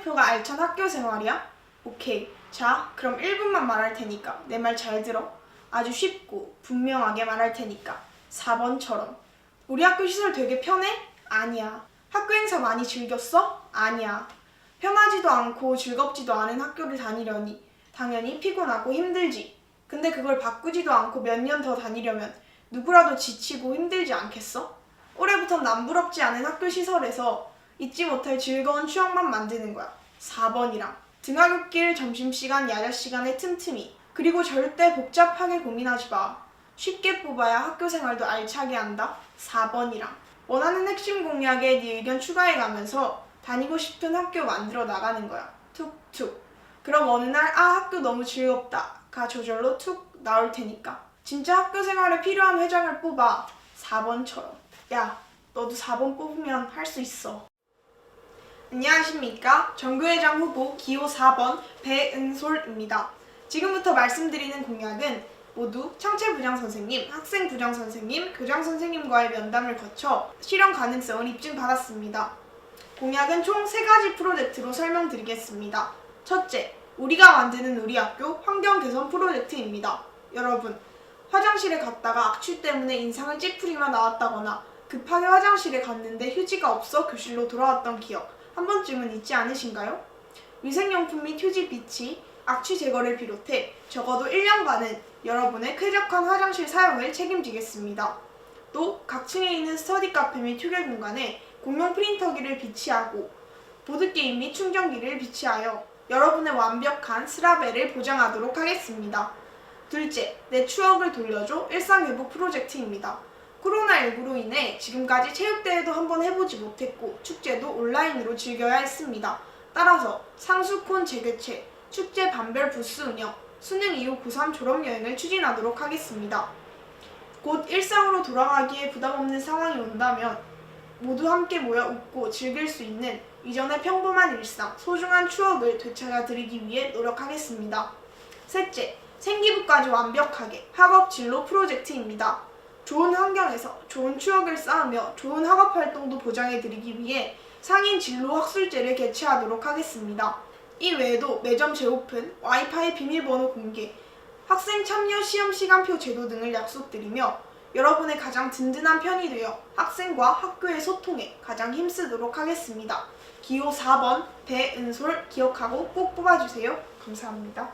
목표가 알찬 학교 생활이야? 오케이. 자, 그럼 1분만 말할 테니까 내 말 잘 들어. 아주 쉽고 분명하게 말할 테니까 4번처럼. 우리 학교 시설 되게 편해? 아니야. 학교 행사 많이 즐겼어? 아니야. 편하지도 않고 즐겁지도 않은 학교를 다니려니 당연히 피곤하고 힘들지. 근데 그걸 바꾸지도 않고 몇 년 더 다니려면 누구라도 지치고 힘들지 않겠어? 올해부턴 남부럽지 않은 학교 시설에서 잊지 못할 즐거운 추억만 만드는 거야. 4번이랑 등하굣길 점심시간 야자시간에 틈틈이 그리고 절대 복잡하게 고민하지 마. 쉽게 뽑아야 학교 생활도 알차게 한다. 4번이랑 원하는 핵심 공약에 네 의견 추가해가면서 다니고 싶은 학교 만들어 나가는 거야. 툭툭. 그럼 어느 날 아 학교 너무 즐겁다. 가 저절로 툭 나올 테니까. 진짜 학교 생활에 필요한 회장을 뽑아. 4번처럼. 야, 너도 4번 뽑으면 할 수 있어. 안녕하십니까. 정교회장 후보 기호 4번 배은솔입니다. 지금부터 말씀드리는 공약은 모두 청체 부장 선생님, 학생 부장 선생님, 교장 선생님과의 면담을 거쳐 실현 가능성을 입증받았습니다. 공약은 총 세가지 프로젝트로 설명드리겠습니다. 첫째, 우리가 만드는 우리 학교 환경 개선 프로젝트입니다. 여러분, 화장실에 갔다가 악취 때문에 인상을 찌푸리며 나왔다거나 급하게 화장실에 갔는데 휴지가 없어 교실로 돌아왔던 기억 한 번쯤은 있지 않으신가요? 위생용품 및 휴지 비치, 악취 제거를 비롯해 적어도 1년간은 여러분의 쾌적한 화장실 사용을 책임지겠습니다. 또 각 층에 있는 스터디 카페 및 휴게 공간에 공용 프린터기를 비치하고 보드게임 및 충전기를 비치하여 여러분의 완벽한 스라벨을 보장하도록 하겠습니다. 둘째, 내 추억을 돌려줘 일상회복 프로젝트입니다. 코로나19로 인해 지금까지 체육대회도 한번 해보지 못했고 축제도 온라인으로 즐겨야 했습니다. 따라서 상수콘 재개최, 축제 반별 부스 운영, 수능 이후 고3 졸업여행을 추진하도록 하겠습니다. 곧 일상으로 돌아가기에 부담 없는 상황이 온다면 모두 함께 모여 웃고 즐길 수 있는 이전의 평범한 일상, 소중한 추억을 되찾아 드리기 위해 노력하겠습니다. 셋째, 생기부까지 완벽하게 학업 진로 프로젝트입니다. 좋은 환경에서 좋은 추억을 쌓으며 좋은 학업 활동도 보장해 드리기 위해 상인 진로 학술제를 개최하도록 하겠습니다. 이 외에도 매점 재오픈, 와이파이 비밀번호 공개, 학생 참여 시험 시간표 제도 등을 약속드리며 여러분의 가장 든든한 편이 되어 학생과 학교의 소통에 가장 힘쓰도록 하겠습니다. 기호 4번 배은솔 기억하고 꼭 뽑아주세요. 감사합니다.